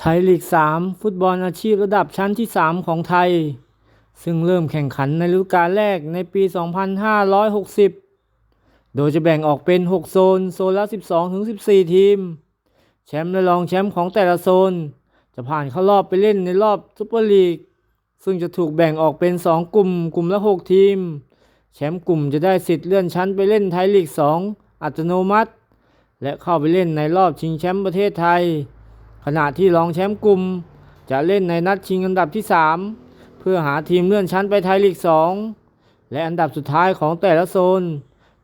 ไทยลีก 3 ฟุตบอลอาชีพระดับชั้นที่ 3 ของไทย ซึ่งเริ่มแข่งขันในฤดูกาลแรกในปี 2560 โดยจะแบ่งออกเป็น 6 โซน โซนละ 12-14 ทีม แชมป์และรองแชมป์ของแต่ละโซน จะผ่านเข้ารอบไปเล่นในรอบซุปเปอร์ลีก ซึ่งจะถูกแบ่งออกเป็น 2 กลุ่ม กลุ่มละ 6 ทีม แชมป์กลุ่มจะได้สิทธิ์เลื่อนชั้นไปเล่นไทยลีก 2 อัตโนมัติ และเข้าไปเล่นในรอบชิงแชมป์ประเทศไทย ณะที่รองแชมป์กลุ่ม จะเล่นในนัดชิงอันดับที่ 3 เพื่อหาทีมเลื่อนชั้นไปไทยลีก 2 และอันดับสุดท้ายของแต่ละโซน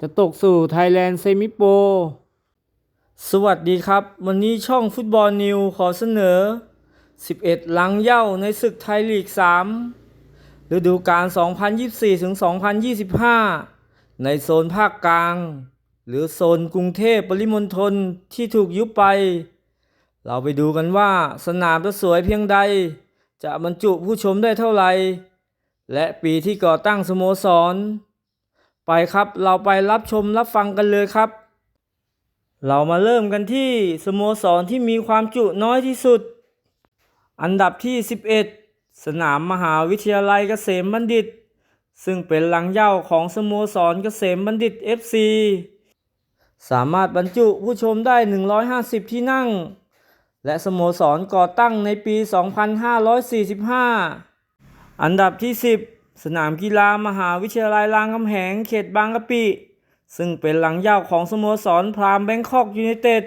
จะตกสู่ไทยแลนด์เซมิโปสวัสดีครับ วันนี้ช่องฟุตบอลนิวขอเสนอ 11 ลังเหย่าในศึกไทยลีก 3 ฤดูกาล 2024-2025 ในโซนภาคกลาง หรือโซนกรุงเทพปริมณฑลที่ถูกยุบไป เราไปดูกันว่าสนามจะสวยเพียงใด จะบรรจุผู้ชมได้เท่าไหร่ และปีที่ก่อตั้งสโมสร ไปครับเราไปรับชมรับฟังกันเลยครับ เรามาเริ่มกันที่สโมสรที่มีความจุน้อยที่สุด อันดับที่ 11 สนามมหาวิทยาลัยเกษมบัณฑิต ซึ่งเป็นหลังเย่าของสโมสรเกษมบัณฑิต FC สามารถบรรจุผู้ชมได้ 150 ที่นั่ง และสโมสรก่อตั้งในปี 2545 อันดับที่ 10 สนามกีฬามหาวิทยาลัยรามคำแหงเขตบางกะปิ ซึ่งเป็นหลังเย่าของสโมสรพรามแบงคอกยูไนเต็ด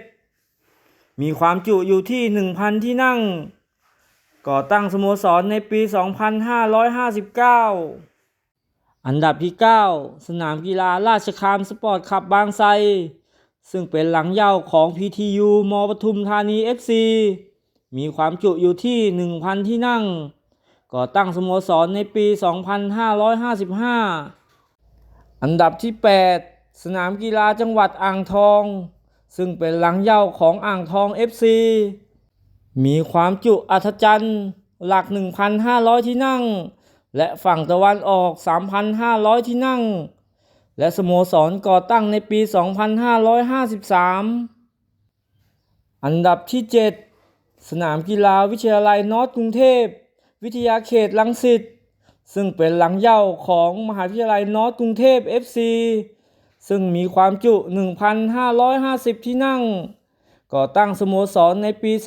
มีความจุอยู่ที่ 1,000 ที่นั่ง ก่อตั้งสโมสรในปี 2559 อันดับที่ 9 สนามกีฬาราชคามสปอร์ตคลับบางไทร ซึ่งเป็นหลังเหย่าของ PTU มปทุมธานี FC มีความจุอยู่ที่ 1,000 ที่นั่ง ก่อตั้งสโมสรในปี 2555 อันดับที่ 8 สนามกีฬาจังหวัดอ่างทอง ซึ่งเป็นหลังเหย่าของอ่างทอง FC มีความจุอัศจรรย์หลัก 1,500 ที่นั่ง และฝั่งตะวันออก 3,500 ที่นั่ง และสโมสรก่อตั้งในปี 2553 อันดับที่ 7 สนามกีฬาวิทยาลัยนอร์ทกรุงเทพ วิทยาเขตลังสิต ซึ่งเป็นหลังเหย่าของมหาวิทยาลัยนอร์ทกรุงเทพ FC ซึ่งมีความจุ 1,550 ที่นั่ง ก่อตั้งสโมสรในปี 2549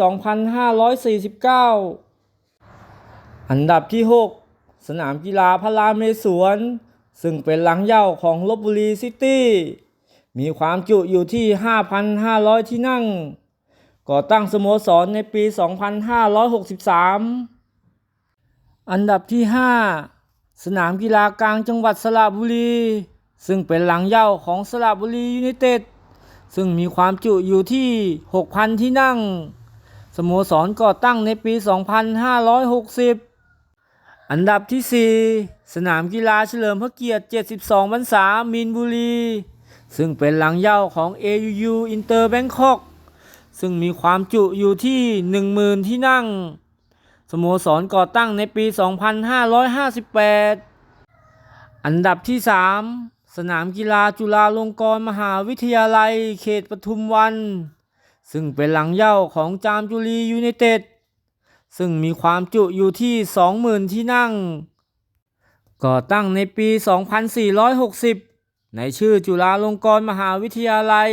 อันดับที่ 6 สนามกีฬาพระราเมศวร ซึ่งเป็นหลังเย่าของลบบุรีซิตี้ มีความจุอยู่ที่ 5,500 ที่นั่ง ก่อตั้งสโมสรในปี 2563 อันดับที่ 5 สนามกีฬากลางจังหวัดสระบุรี ซึ่งเป็นหลังเย่าของสระบุรียูไนเต็ด ซึ่งมีความจุอยู่ที่ 6,000 ที่นั่ง สโมสรก่อตั้งในปี 2560 อันดับที่ 4 สนามกีฬาเฉลิมพระเกียรติ 72 พรรษามีนบุรี ซึ่งเป็นหลังเย่าของ AUU Inter Bangkok ซึ่งมีความจุอยู่ที่ 10,000 ที่นั่ง สโมสรก่อตั้งในปี 2558 อันดับที่ 3 สนามกีฬาจุฬาลงกรณ์มหาวิทยาลัยเขตปทุมวัน ซึ่งเป็นหลังเย่าของจามจุรียูไนเต็ด ซึ่งมีความจุอยู่ที่ 20,000 ที่นั่ง ก่อตั้งในปี 2460 ในชื่อจุฬาลงกรณ์มหาวิทยาลัย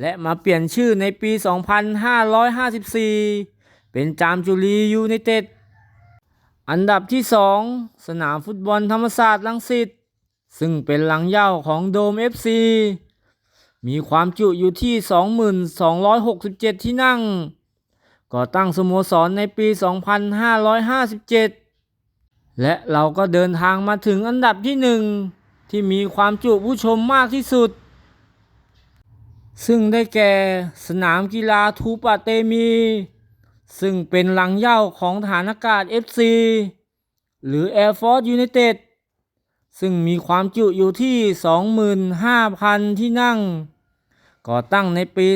และมาเปลี่ยนชื่อในปี 2554 เป็นจามจุรียูไนเต็ด อันดับที่ 2 สนามฟุตบอลธรรมศาสตร์ลังสิต ซึ่งเป็นหลังเย่าของโดม FC มีความจุอยู่ที่ 2267 ที่นั่ง ก่อตั้งสโมสรในปี 2557 และเราก็เดินทางมาถึงอันดับที่หนึ่งที่มีความจุผู้ชมมากที่สุด ซึ่งได้แก่สนามกีฬาทูปะเตมี ซึ่งเป็นหลังเย่าของฐานอากาศ FC หรือ Air Force United ซึ่งมีความจุอยู่ที่ 25,000 ที่นั่ง ก่อตั้งในปี 2489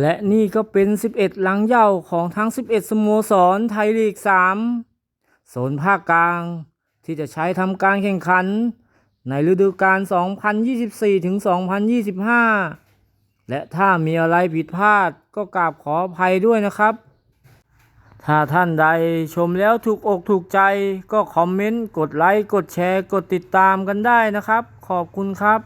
และนี่ก็เป็น 11 หลังเหย่าของทั้ง 11 สโมสรไทยลีก 3 โซนภาคกลาง ที่จะใช้ทำการแข่งขัน ในฤดูกาล 2024 ถึง 2025 และถ้ามีอะไรผิดพลาดก็กราบขออภัยด้วยนะครับ ถ้าท่านใดชมแล้วถูกอกถูกใจก็คอมเมนต์ กดไลค์ กดแชร์ กดติดตามกันได้นะครับ ขอบคุณครับ